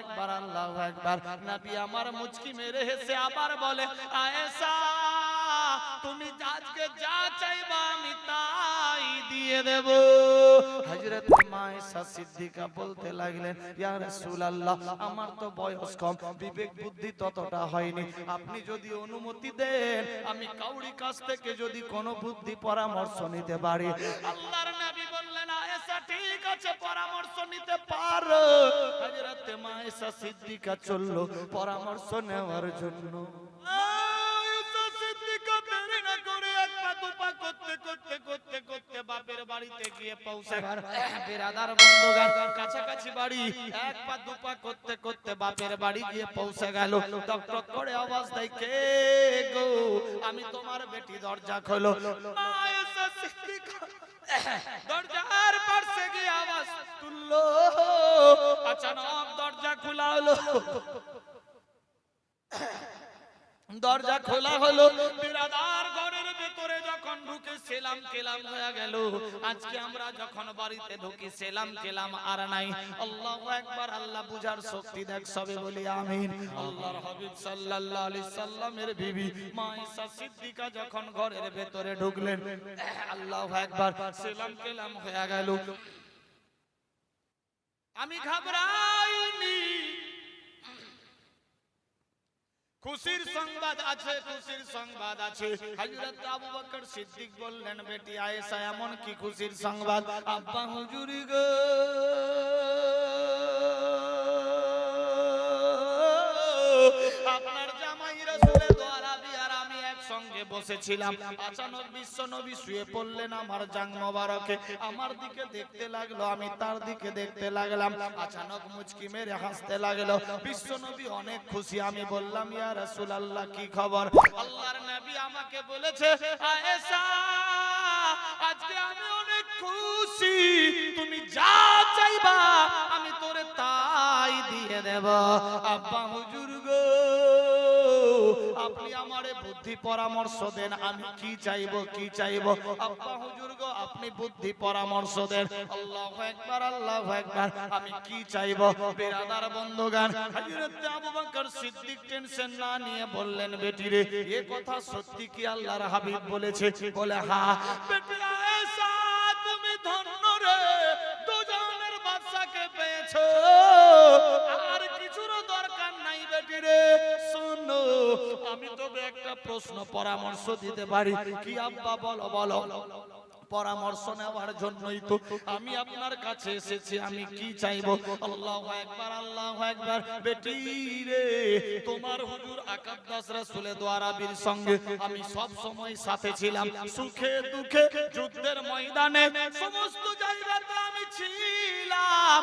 একবার, আল্লাহ একবার। নবী আমার মুচকি মেরে হেসে আবার বলে তুমি আজকে যা চাইবা আমি তাই দিয়ে দেব। হযরত সিদ্দিকা বলতে লাগলেন, ইয়া রাসূলুল্লাহ, আমার তো বয়স কম, বিবেক বুদ্ধি ততটা হয়নি। আপনি যদি অনুমতি দেন, আমি কাউরি কাছ থেকে যদি কোনো বুদ্ধি পরামর্শ নিতে পারি। আল্লাহর নবী বললেন ঠিক আছে পরামর্শ নিতে পারো। হযরত মায়েশা সিদ্দিকা চলল পরামর্শ নেওয়ার জন্য। মায়েশা সিদ্দিকা দেরি না করে এক পা দু পা করতে করতে করতে করতে বাপের বাড়িতে গিয়ে বেরাদার কাছাকাছি বাড়ি। এক পা দু পা করতে করতে বাপের বাড়ি গিয়ে পৌঁছে গেল। ডক্টর করে দেয় কে গো? আমি তোমার বেটি দরজা খোলো। মায়েশা দরজার পাশে গিয়ে আওয়াজ তুললো। আচানক দরজা খোলা হলো। দরজা খোলা হলো বিরাদার ঘরের ভেতরে যখন ঢুকে সেলাম কেলাম হয়ে গেল। আজকে আমরা যখন বাড়িতে ঢুকি, সেলাম কেলাম আর নাই। আল্লাহ একবার আল্লাহ বুঝার শক্তি দেখ, সবে বলি আমিন। আল্লাহর হাবিব সাল্লাল্লাহু আলাইহি সাল্লামের বিবি মা ঈসা সিদ্দিকা যখন ঘরের ভেতরে ঢুকলেন আল্লাহ একবার সেলাম কেলাম হয়ে গেল। আমি ঘাবড়াইনি। খুশির সংবাদ আছে খুশির সংবাদ আছে। হযরত আবু বকর সিদ্দিক বললেন বেটি আয়েশা এমন কি খুশির সংবাদ? আব্বা হুজুরি গো। বসেছিলাম। আচানক বিশ্ব নবী শুয়ে পড়লেন আমার জাং মোবারকে। আমার দিকে দেখতে লাগল, আমি তার দিকে দেখতে লাগলাম। আচানক মুচকি মেরে হাসতে লাগল। বিশ্ব নবী অনেক খুশি। আমি বললাম, ইয়া রাসূলুল্লাহ, কি খবর? আল্লাহর নবী আমাকে বলেছে, আয়েশা, আজকে আমি অনেক খুশি। তুমি যা চাইবা, আমি তোরে তাই দিয়ে দেব। আব্বা, হুজুর গো বুদ্ধি পরামর্শ দেন, আমি কি চাইব কি চাইব? আব্বা হুজুর আপনি বুদ্ধি পরামর্শ দেন। আল্লাহু আকবার আল্লাহু আকবার, আমি কি চাইব? বিরাদার বন্ধুগান হযরত আবু বকর সিদ্দিক টেনশন না নিয়ে বললেন, বেটি রে, এ কথা সত্যি কি আল্লাহর হাবিব বলেছে? বলে হ্যাঁ বেটি তুমি ধন্য রে, দুজনের বাদশাকে পেয়েছ। আমি তবে একটা প্রশ্ন, পরামর্শ দিতে পারি। কি আব্বা, বলো বলো। পরামর্শ নেওয়ার জন্যই তো আমি আপনার কাছে এসেছি, আমি কি চাইব? আল্লাহু একবার আল্লাহু একবার বেটি রে, তোমার হুজুর আকাদ্দাস রাসূলের দোয়ারাবির সঙ্গে আমি সব সময় সাথে ছিলাম। সুখে দুঃখে যুদ্ধের ময়দানে সমস্ত জায়গাতে আমি ছিলাম।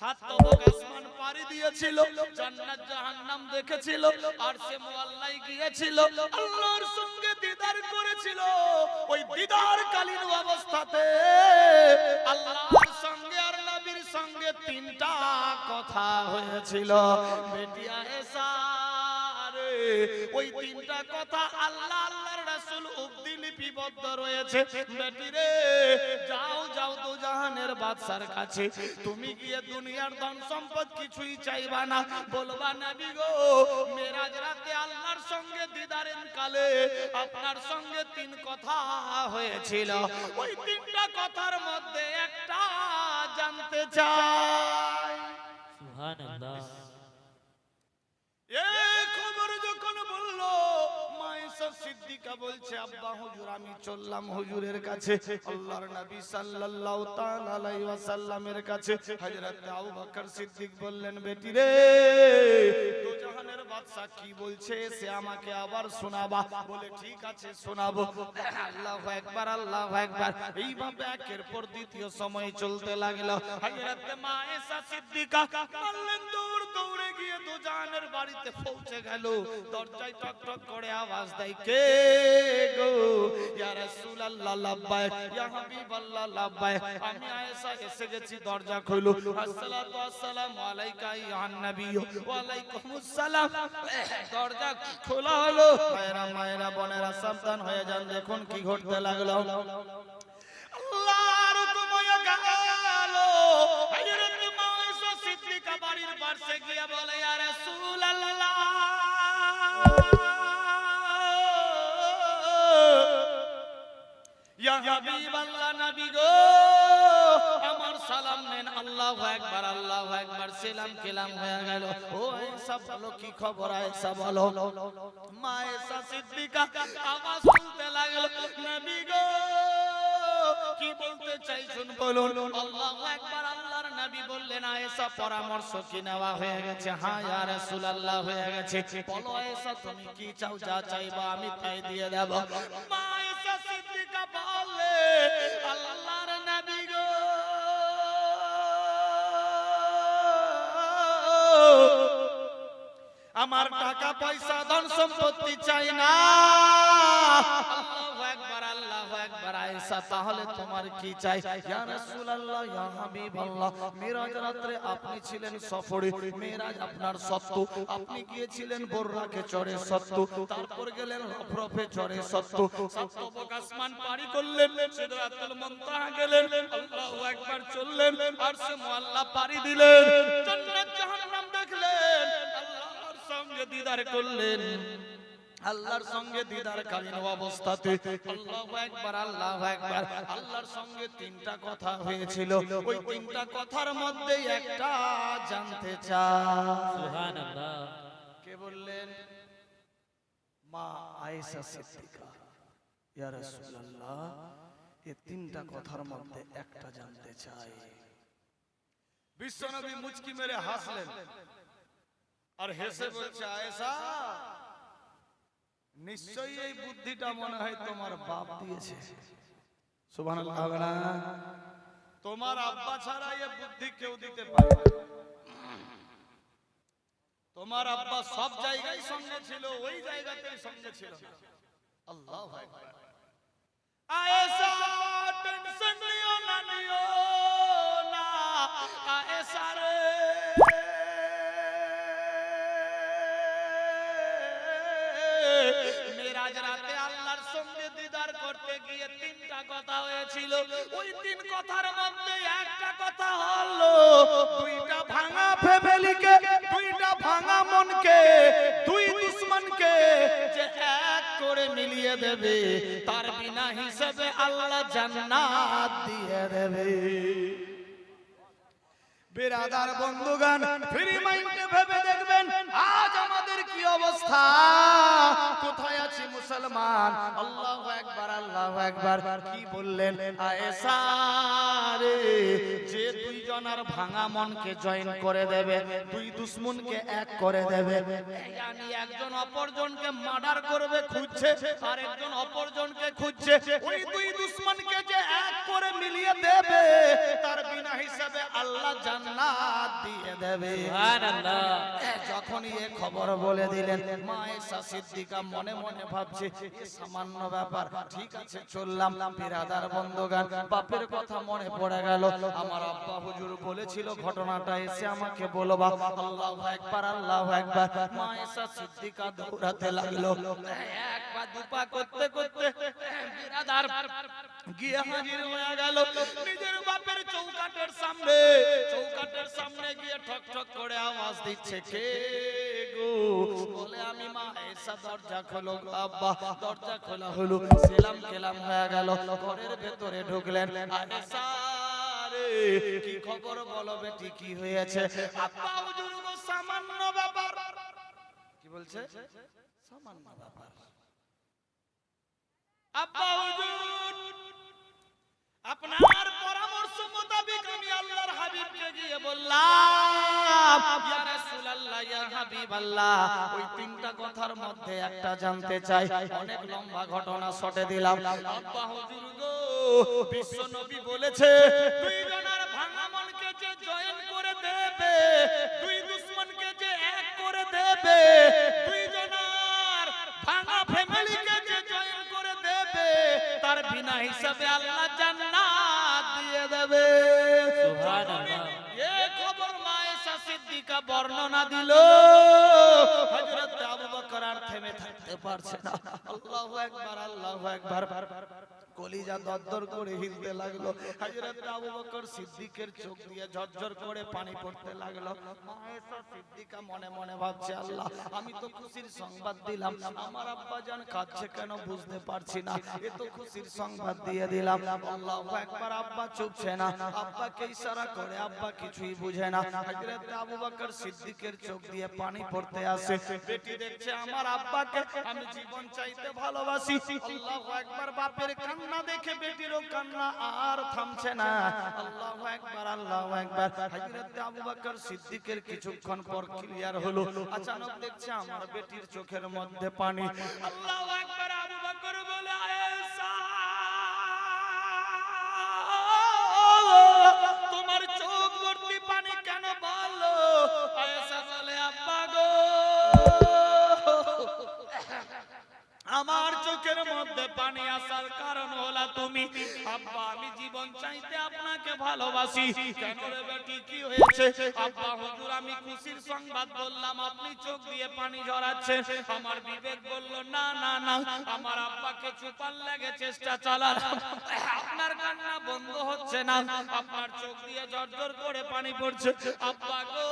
সাত তবক আসমান পাড়ি দিয়েছিল জান্নাত জাহান্নাম দেখেছিল আর সে মুআল্লাই গিয়েছিল আল্লাহর সঙ্গে দিদার করেছিল। ওই দিদার কালীন অবস্থাতে আল্লাহর সঙ্গে আর নবীর সঙ্গে তিনটা কথা হয়েছিল। বেটিয়া এসা ওই তিনটা কথা আল্লাহ আল্লাহর রাসূল উক্তি লিপিবদ্ধ রয়েছে। বেটি রে যাও যাও জাহানের বাদশার কাছে। তুমি গিয়ে দুনিয়ার ধন সম্পদ কিছুই চাইবা না। বলবা, নবী গো, মেরাজ রাতে আল্লাহর সঙ্গে দিদারের কালে আপনার সঙ্গে তিন কথা হয়েছিল। ওই তিনটা কথার মধ্যে একটা জানতে চাই। সুবহানাল্লাহ এই খবর যখন বলল সিদ্দিকা বলছে, আব্বা, হুজুর, আমি চললাম হুজুরের কাছে, আল্লাহর নবী সাল্লাল্লাহু তাআলা আলাইহি ওয়াসাল্লামের কাছে। হযরত আবু বকর সিদ্দিক বললেন, বেটি রে কি বলছে সে আমাকে আবার শোনাবা? বলে, ঠিক আছে, শোনাবো। আল্লাহু একবার আল্লাহু একবার এইভাবে একের পর দ্বিতীয় সময় চলতে লাগল। হযরত সিদ্দিকা বললেন দৌড় গিয়ে দুজানের বাড়িতে পৌঁছে গেল। দরজায় টক টক করে আওয়াজ দেয়, কে গো? ইয়া রাসূলুল্লাহ ইয়া আমি আয়েশা, এসে গেছি। দরজা খুলো আসসালাতু আসসালামু আলাইকা ইয়া নবী ওয়া আলাইকুমুস সালাম দরজা খোলা হলো। মায়েরা মায়েরা বোনেরা সাবধান হয়ে যান দেখুন কি ঘটতে লাগল। আল্লাহর হুকুম হয়ে হযরত মায়েশা সিদ্দিকা বাড়ির পাশে গিয়ে বলে ইয়া রাসূলুল্লাহ। ইয়া হাবিবাল্লাহ নবী গো সালাম নেন কেলাম হয়ে গেল। ও বলো, কি খবর আয়েশা বলো? মা সিদ্দিকা শুনতে লাগল, নবী গো, কি বলতে বলুন? আল্লাহর নবী বললেন, আয়েশা, পরামর্শ কি নেওয়া হয়ে গেছে? হ্যাঁ ইয়া রাসূলুল্লাহ, হয়ে গেছে। বলো, আয়েশা, তুমি কি চাও? যা চাইবা, আমি তাই দিয়ে দেব। মা আমার টাকা পয়সা ধন সম্পত্তি চাই না। তাহলে তোমার কি চাই? মিরাজ রাতে আপনি ছিলেন সফরে মিরাজ আপনার সত্য আপনি গিয়েছিলেন বোররাকে চড়ে সত্য তারপর গেলেন রফরফে চড়ে সত্য আসমান পাড়ি করলেন সিদরাতুল মুনতাহা গেলেন আল্লাহু আকবার চললেন আরশে মুআল্লা পাড়ি দিলেন। জান্নাত জাহান্নাম সঙ্গে দিদার করলেন। আল্লাহর সঙ্গে দিদার কালীন অবস্থাতে আল্লাহু একবার আল্লাহু একবার আল্লাহর সঙ্গে তিনটা কথা হয়েছিল। ওই তিনটা কথার মধ্যে একটা জানতে চাই। সুবহানাল্লাহ। কে বললেন? মা আয়েশা সিদ্দিকা। ইয়া রাসূলুল্লাহ এই তিনটা কথার মধ্যে একটা জানতে চাই। বিশ্বনবী মুচকি মেরে হাসলেন। আর হেসে বলছে আয়েশা নিশ্চয়ই এই বুদ্ধিটা মনে হয় তোমার বাপ দিয়েছে। সুবহানাল্লাহ হবে না? তোমার আব্বা ছাড়া এই বুদ্ধি কেউ দিতে পারে তোমার আব্বা সব জায়গায় সঙ্গে ছিল ওই জায়গাতেই সঙ্গে ছিল। আল্লাহু আয়েশা টেনশন নিও না নিও না। আয়েশা রে মেরাজ রাতে আল্লাহর সঙ্গে দিদার করতে গিয়ে তিনটা কথা হয়েছিল। ওই তিন কথার মধ্যে একটা কথা হলো, দুইটা ভাঙা ফ্যামিলিকে, দুইটা ভাঙা মনকে, দুই দুশ্মনকে যে এক করে মিলিয়ে দেবে, তার বিনা হিসেবে আল্লাহ জান্নাত দিয়ে দেবে। বেরাদার বন্ধুগান ফ্রি মাইন্ডে ভেবে দেখবেন, আজ আমাদের কি অবস্থা? মুসলমান। আল্লাহ একবার আল্লাহ একবার কি বললেন? যে দুইজনার ভাঙা মনকে জয়েন করে দেবে, দুই দুশ্মনকে এক করে দেবে। একজন অপরজনকে মার্ডার করবে, খুঁজছে আর একজন অপরজনকে খুঁজছে। ওই দুই দুশ্মনকে যে করে মিলিয়ে দেবে তার বিনা হিসাবে আল্লাহ জান্নাত দিয়ে দেবে। সুবহানাল্লাহ। যখনই এ খবর বলে দিলেন মা এসা সিদ্দিকা মনে মনে ভাবছে সামান্য ব্যাপার ঠিক আছে চললাম। বিরাদার বন্ধগান বাপের কথা মনে পড়ে গেল। আমার আব্বা হুজুর বলেছিল ঘটনাটা এসে আমাকে বলবা আল্লাহু একবার আল্লাহু একবার মা এসা সিদ্দিকা দৌড়াতে লাগল। এক পা দুপা করতে করতে বিরাদার গিয়ে হাজির হয়ে গেল। নিজের বাপের চৌকাটের সামনে চৌকাটের সামনে গিয়ে ঠক ঠক করে আওয়াজ দিচ্ছে, কে গো? বলে, আমি মা, এসা দরজা খোলো আব্বা। দরজা খোলা হলো, সেলাম কেলাম হয়ে গেল। ঘরের ভেতরে ঢুকলেন। আয়েশা রে, কি খবর বলো বেটি, কি হয়েছে? আব্বা, হুজুর সামান্য ব্যাপার। কি বলছে? সামান্য ব্যাপার। আব্বা, হুজুর আপনার পরামর্শ মোতাবেক আমি আল্লাহর হাবিবকে গিয়ে বললাম, ইয়া রাসূলুল্লাহ, ইয়া হাবিবাল্লাহ। ওই তিনটা কথার মধ্যে একটা জানতে চাই। অনেক লম্বা ঘটনা শটে দিলাম। আব্বা হুজুর গো, বিশ্ব নবী বলেছে, দুই জনার ভাঙা মনকে যে জয়েন করে দেবে, দুই দুশ্মনকে যে এক করে দেবে, দুই জনার ভাঙা ফ্যামিলিকে হিসাবে আল্লাহ জান্নাত দিয়ে দেবে। সুবহানাল্লাহ। এ খবর মায়েশা সিদ্দিকা বর্ণনা দিল। হযরত আবু বকর আর থেমে থাকতে পারছে না। আল্লাহু আকবার আল্লাহু আকবার। কলিজা দরদর করে হিলতে লাগল। হযরত আবু বকর সিদ্দিকের চোখ দিয়ে ঝরঝর করে পানি পড়তে লাগল। মায়েশা সিদ্দিকা মনে মনে ভাবছে, আল্লাহ, আমি তো খুশির সংবাদ দিলাম। আমার আব্বা জান কাঁদছে কেন বুঝতে পারছি না। এ তো খুশির সংবাদ দিয়ে দিলাম। আল্লাহু আকবার আব্বা চুপছে না। আব্বাকে ইশারা করে আব্বা কিছুই বুঝে না। হযরত আবু বকর সিদ্দিকের চোখ দিয়ে পানি পড়তে আসে। বেটি দেখছে, আমার আব্বাকে আমি জীবন চাইতে ভালোবাসি। আল্লাহু আকবার বাপের কান্না দেখে বেটিরও কান্না আর থামছে না। আল্লাহু আকবার আল্লাহু আকবার। হযরত আবু বকর সিদ্দিকের কিছুক্ষণ পর ক্লিয়ার হলো। আচানক দেখছে আমার বেটির চোখের মধ্যে পানি। আল্লাহু আকবার চোখের মধ্যে পানি আসার কারণ হলা তুমি। আব্বা, আমি জীবন চাইতে আপনাকে ভালোবাসি। কেন রে বেটি, কি হয়েছে? আব্বা, হুজুর, আমি খুশির সংবাদ বললাম, আপনি চোখ দিয়ে পানি ঝরাচ্ছেন আমার বিবেক বলল, না না না, আমার আব্বাকে চুপার লাগে চেষ্টা চালালাম আপনার কান্না বন্ধ হচ্ছে না। আপনার চোখ দিয়ে ঝরঝর করে পানি পড়ছে। আব্বা গো,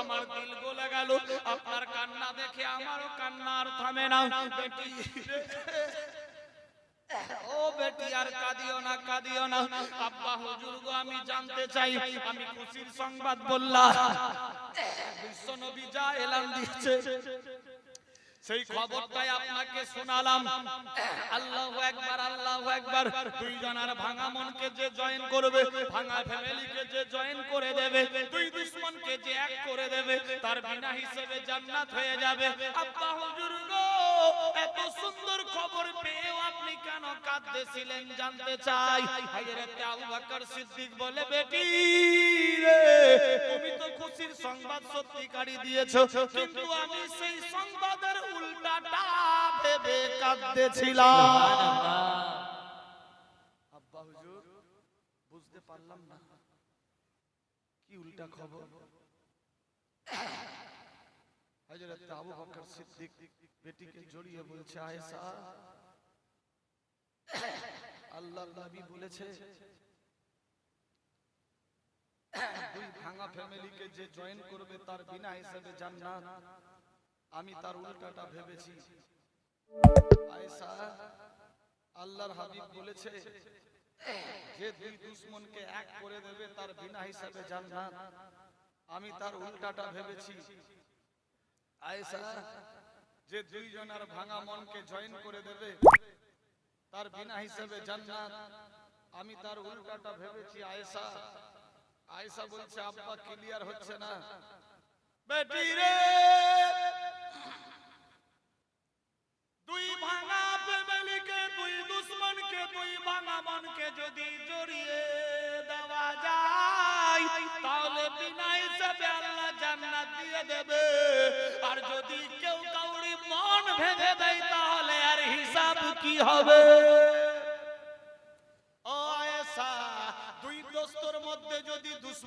আমার দিল গলে। আপনার কান্না দেখে আমারও কান্না আর থামে না। ও বেটি, আর কাঁদিও না কাঁদিও না। আব্বা, হুজুর গো, আমি জানতে চাই, আমি খুশির সংবাদ বললাম। বিশ্ব নবী যা এলান দিচ্ছে সেই খবরটাই আপনাকে শোনালাম। আল্লাহু একবার আল্লাহু একবার। দুই জনার ভাঙা মনকে যে জয়েন করবে ভাঙা ফ্যামিলিকে যে জয়েন করে দেবে দুই দুশ্মনকে যে এক করে দেবে তার বিনা হিসেবে জান্নাত হয়ে যাবে। আব্বা হুজুর গো এত সুন্দর খবর পেয়েও আপনি কেন কাঁদতেছিলেন জানতে চাই? হযরত আবু বকর সিদ্দিক বলে বেটি রে তুমি তো খুশির সংবাদ সত্যিকারই দিয়েছ কিন্তু আমি সেই সংবাদের ভেবে কাঁদতেছিলাম। যে জয়েন করবে তার বিনা হিসেবে জান্নাত। আমি তার উল্টাটা ভেবেছি। আয়েশা, আল্লাহর হাবিব বলেছে, যে দুই দুশ্মনকে এক করে দেবে তার বিনা হিসাবে জান্নাত। আমি তার উল্টাটা ভেবেছি। আয়েশা, যে দুইজনের ভাঙা মনকে জয়েন করে দেবে তার বিনা হিসাবে জান্নাত। আমি তার উল্টাটা ভেবেছি, আয়েশা। আয়েশা বলছে, আব্বা ক্লিয়ার হচ্ছে না। বেটি রে দুই ভাঙা ফ্যামিলিকে তুই দুশ্মনকে তুই ভাঙা মনকে যদি জড়িয়ে দেওয়া যায়, তাহলে বিনা হিসাবে আল্লাহ জান্নাত দিয়ে দেবে। আর যদি কেউ কাউরি মন ভেঙে দেয়, তাহলে আর হিসাব কি হবে?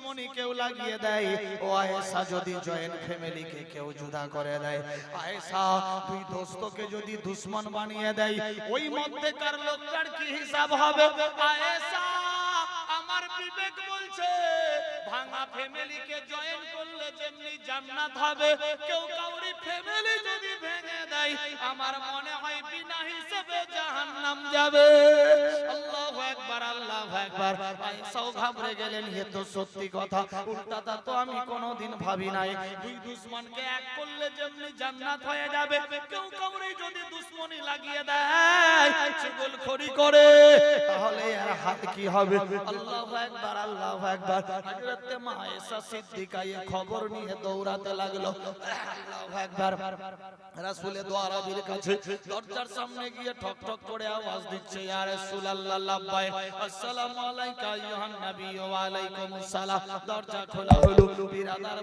দুশ্মনী কেউ লাগিয়ে দেয়। ও আয়েশা যদি জয়েন্ট ফ্যামিলিকে কেউ জুদা করে দেয়। আয়েশা, দুই দোস্তকে যদি দুশ্মন বানিয়ে দেয়, ওই মধ্যেকার লোকটার কি হিসাব হবে? আয়েশা, আমার বিবেক বলছে, ভাঙা ফ্যামিলিকে জয়েন করলে যেমনি জান্নাত হবে, কেউ কাউরি ফ্যামিলি যদি ভেঙে আমার মনে হয় বিনা জাহান্নাম যাবে। আল্লাহু আকবার আল্লাহু আকবার। আয়েশাও ঘাবড়ে গেলেন তো সত্যি কথা। উল্টাটা তো আমি কোনোদিন ভাবি নাই। দুই দুশ্মনকে এক করলে যেমনি জান্নাত হয়ে যাবে, কেউ যদি দুশ্মনী লাগিয়ে দেয়, চুগল খড়ি করে, তাহলে হাত কি হবে? আল্লাহু একবার আল্লাহু একবার হযরতে সিদ্দিকা এই খবর নিয়ে দৌড়াতে লাগল। আল্লাহু একবার রাসূলের দোয়ারাবির কাছে। দরজার সামনে গিয়ে ঠক ঠক করে আওয়াজ দিচ্ছে, ইয়া রাসূলুল্লাহ লাব্বাই আসসালামু আলাইকা নবী, ওয়া আলাইকুমুস সালাম দরজা খোলা হলো, বিরাদার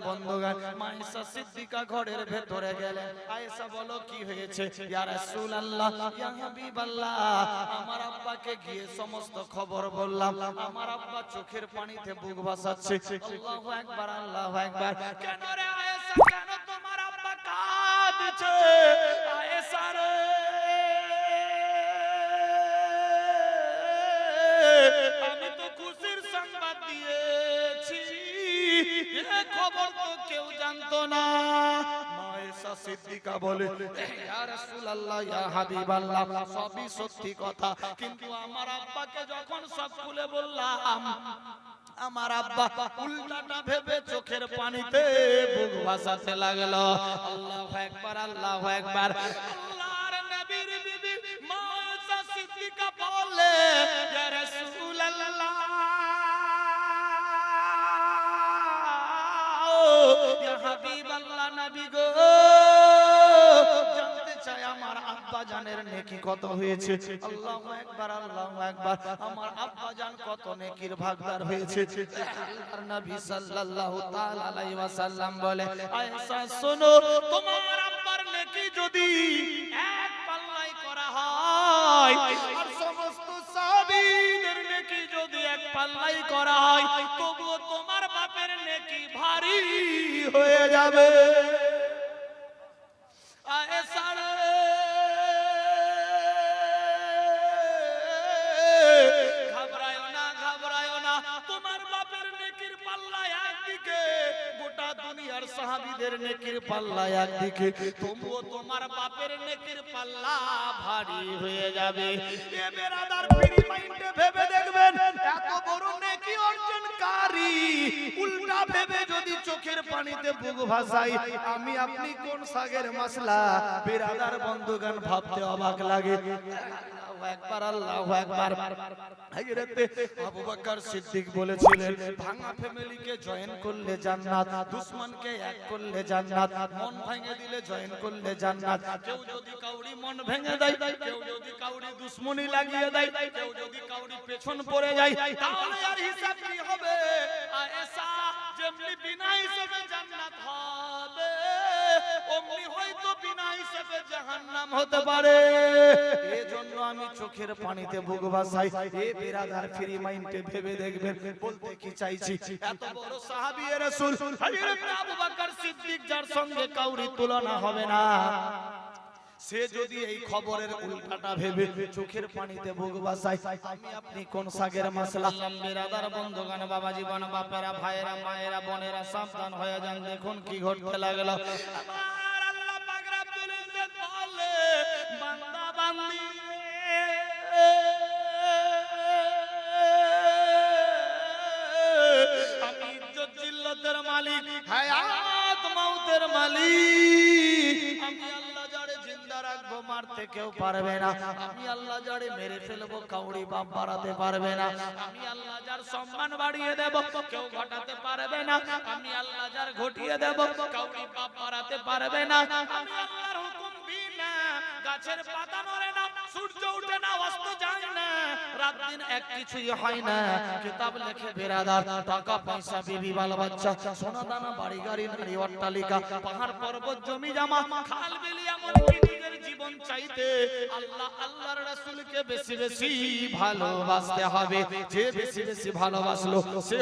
মায়েশা সিদ্দিকা ঘরের ভেতরে গেলেন। আয়েশা বলো, কি হয়েছে? ইয়া রাসূলুল্লাহ, ইয়া হাবিবাল্লাহ, আমার আব্বাকে গিয়ে সমস্ত খবর বললাম। আমার আব্বা চোখের পানিতে বুক ভাসাচ্ছে। আল্লাহু আল্লাহু কেন রে আয়েশা? আয়েশা আমি তো খুশির সংবাদ দিয়েছি। এ খবর তো কেউ জানতো না। মায়েশা সিদ্দিকা বলে ইয়া রাসূলুল্লাহ ইয়া হাবিবাল্লাহ সবই সত্যি কথা। কিন্তু আমার আব্বাকে যখন সব খুলে বললাম আমার আব্বা, উল্টাটা ভেবে চোখের পানিতে বুক ভাসাতে লাগল। আল্লাহু একবার আল্লাহু একবার আল্লাহর নবীর বিবি মায়েশা সিদ্দিকা বলে নবী গো আব্বা নেকি কত হয়েছে? আল্লাহু আকবার আল্লাহু আকবার। আমার আব্বা কত নেকির ভাগদার হয়েছে? আল্লাহর নবী সাল্লাল্লাহু তাআলা আলাইহি ওয়াসাল্লাম বলে, আয়েশা, শোনো, তোমার আব্বার নেকি যদি এক পাল্লাই করা হয়, আর সমস্ত সাহাবীদের নেকি যদি এক পাল্লাই করা হয়, তবুও তোমার বাপের নেকি ভারী হয়ে যাবে। সাহাবীদের নেকির পাল্লা একদিকে, তবুও তোমার বাপের নেকির পাল্লা ভারী হয়ে যাবে। ভেবে দেখবেন, এত বড় নেকি অর্জনকারী। উল্টা ভেবে যদি চোখের পানিতে বুক ভাসাই, আমি আপনি কোন সাগের মাসলা বেরাদার বন্ধুগান ভাবতে অবাক লাগে। আল্লাহু একবার আল্লাহু একবার হযরতে আবু বকর সিদ্দিক বলেছিলেন, ভাঙা ফ্যামিলিকে জয়েন করলে জান্নাত, দুশমনকে এক করলে জান্নাত, মন ভেঙে দিলে জয়েন করলে জান্নাত। কেউ যদি কাউরি মন ভেঙে দেয়, কেউ যদি কাউরি দুশমনি লাগিয়ে দেয়, কেউ যদি কাউরি পেছন পড়ে যায়, তাহলে আর হিসাব কি হবে? আয়েশা, যেমনি বিনা হিসেবে জান্নাত হবে অমনি হয়তো বিনা হিসেবে জাহান্নাম হতে পারে। এজন্য আমি চোখের পানিতে বুক ভাসাই। এ বেরাদার ফ্রি মাইন্ডে ভেবে দেখবেন বলতে কি চাইছি? এত বড় সাহাবী এ রাসূল হযরত আবু বকর সিদ্দিক যার সঙ্গে কাউরি তুলনা হবে না। সে যদি এই খবরের উল্টাটা ভেবে চোখের পানিতে বুক বাসায় আমি আপনি কোন সাগের মাসলা বেরাদার বন্ধুগান বাবা জীবন বাপেরা ভাইয়েরা মায়েরা বোনেরা সাবধান হয়ে যান দেখুন কি ঘটতে লাগল। কেউ পারবে না। আমি আল্লাহ যারে মেরে ফেলব, কাউরি বাপ বাড়াতে পারবে না। আমি আল্লাহ যার সম্মান বাড়িয়ে দেব, কেউ ঘটাতে পারবে না। আমি আল্লাহ যার ঘটিয়ে দেব, কাউরি বাপ বাড়াতে পারবে না। আমি আল্লাহর হুকুম বিনা গাছের পাতা না, সূর্য না, অস্ত যায় না। রাত দিন এক কিছুই হয় না। কিতাব লেখে বেরাদার টাকা পয়সা, বিবি বাল বাচ্চা সোনা দানা, বাড়ি গাড়ি, নারী, অট্টালিকা, পাহাড়, পর্বত জমি জামা খাল, বিলি এমন জীবন চাইতে আল্লাহ আল্লাহর রাসূলকে বেশি বেশি ভালোবাসতে হবে। যে বেশি বেশি ভালোবাসলো সে